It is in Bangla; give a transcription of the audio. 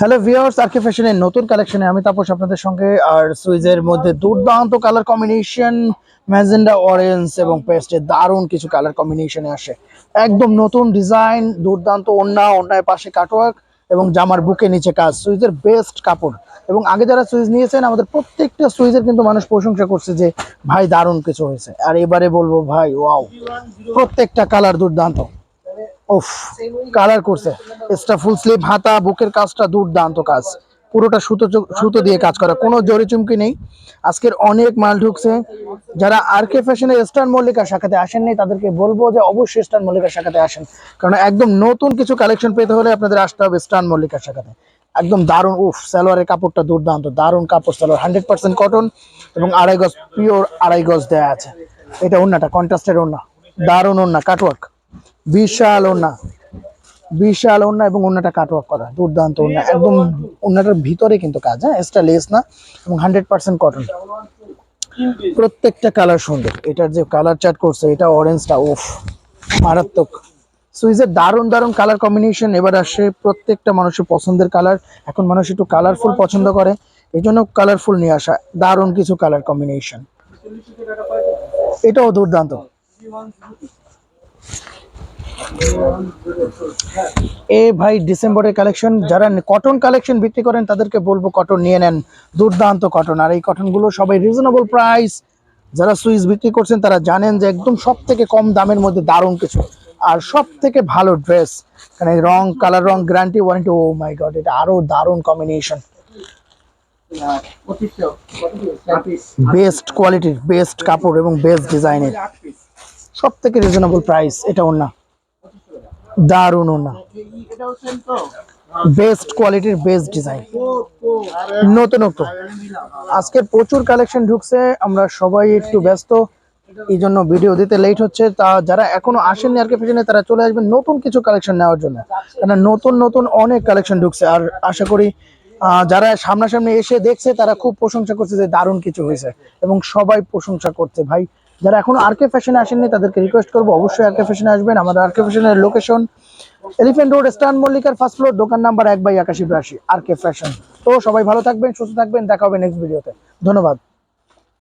হ্যালো ভিউয়ার্স আরকে ফ্যাশনের নতুন কালেকশনে আমি তাপস আপনাদের সঙ্গে, আর সুইজের মধ্যে দুর্দান্ত কালার কম্বিনেশন ম্যাজেন্ডা অরেঞ্জ এবং পেস্টের দারুণ কিছু কালার কম্বিনেশনে আসে। একদম নতুন ডিজাইন দুর্দান্ত ওন্না ওন্নায় পাশে কাটওয়ার্ক এবং জামার বুকে নিচে কাজ, সুইজের বেস্ট কাপড়। এবং আগে যারা সুইজ নিয়েছেন, আমাদের প্রত্যেকটা সুইজের কিন্তু মানুষ প্রশংসা করছে যে, ভাই, দারুণ কিছু হয়েছে। আর এবারে বলব, ভাই ওয়াও প্রত্যেকটা কালার দুর্দান্ত। উফ কালার করছে। এক্সট্রা ফুল স্লিভ হাতা, বুকের কাজটা দুর্দান্ত কাজ। পুরোটা সুতো সুতো দিয়ে কাজ করা, কোনো জরি চুমকি নেই। আজকের অনেক মাল ঢুকছে। যারা আর কে ফ্যাশনের স্টার মল্লিকার শাখাতে আসেননি, তাদেরকে বলব যে অবশ্যই স্টার মল্লিকার শাখাতে আসেন। কারণ একদম নতুন কিছু কালেকশন পেতে হলে আপনাদের আসতে হবে স্টার মল্লিকার শাখাতে। একদম দারুণ, উফ, সালোয়ারের কাপড়টা দুর্দান্ত, দারুণ কাপড় সালোয়ার হান্ড্রেড পার্সেন্ট কটন এবং আড়াই গজ পিওর আড়াই গজ দেওয়া আছে। এটা ওন্নাটা কন্ট্রাস্টের ওন্না দারুণ ওন্না কাটওয়ার্ক বিশাল ওনা বিশাল ওন্না এবং ওন্নাটা কাটওয়ার্ক করা। দুর্দান্ত ওন্না একদম ওন্নাটার ভিতরে কিন্তু কাজ হ্যাঁ? এক্সট্রা লেস না এবং হান্ড্রেড পার্সেন্ট কটন প্রত্যেকটা কালার সুন্দর। এটার যে কালার চার্ট করছে, এটা অরেঞ্জটা উফ, মারাত্মক। সুইজের দারুণ দারুণ কালার কম্বিনেশন এবার আসে প্রত্যেকটা মানুষের পছন্দের কালার এখন মানুষ একটু কালারফুল পছন্দ করে এই জন্য কালারফুল নিয়ে আসা। দারুণ কিছু কালার কম্বিনেশন এটাও দুর্দান্ত। এ ভাই ডিসেম্বরের কালেকশন যারা কটন কালেকশন বিক্রি করেন, তাদেরকে বলব কটন নিয়ে নেন। দুর্দান্ত কটন আর এই কটনগুলো সবাই রিজনেবল প্রাইস যারা সুইচ বিক্রি করছেন, তারা জানেন যে একদম সব থেকে কম দামের মধ্যে দারুণ কিছু। আর সব থেকে ভালো ড্রেস মানে রং কালার রং guarantee warranty oh my god এটা আরও দারুণ কম্বিনেশন বেস্ট কোয়ালিটির বেস্ট কাপড় এবং বেস্ট ডিজাইনের সব থেকে রিজনেবল প্রাইস এটা ওর না দারুণ না বেস্ট কোয়ালিটির বেস্ট ডিজাইন নতুনত্ব আজকে প্রচুর কালেকশন ঢুকছে, আমরা সবাই একটু ব্যস্ত। এই জন্য ভিডিও দিতে লেট হচ্ছে। তা যারা এখনও আসেননি আর কে পিছনে, তারা চলে আসবেন নতুন কিছু কালেকশন নেওয়ার জন্য। কারণ নতুন নতুন অনেক কালেকশন ঢুকছে। আর আশা করি যারা সামনাসামনি এসে দেখছে, তারা খুব প্রশংসা করছে যে দারুণ কিছু হয়েছে। এবং সবাই প্রশংসা করছে। ভাই যারা এখন আর কে ফ্যাশনে আসেননি, তাদেরকে রিকোয়েস্ট করব, অবশ্যই আর কে ফ্যাশনে আসবেন। আমাদের আর কে ফ্যাশনের লোকেশন এলিফেন্ট রোড স্টান মল্লিকার ফার্স্ট ফ্লোর দোকান নাম্বার এক বাই একাশি বিরাশি আর কে ফ্যাশন তো সবাই ভালো থাকবেন, সুস্থ থাকবেন, দেখা হবে নেক্সট ভিডিওতে ধন্যবাদ।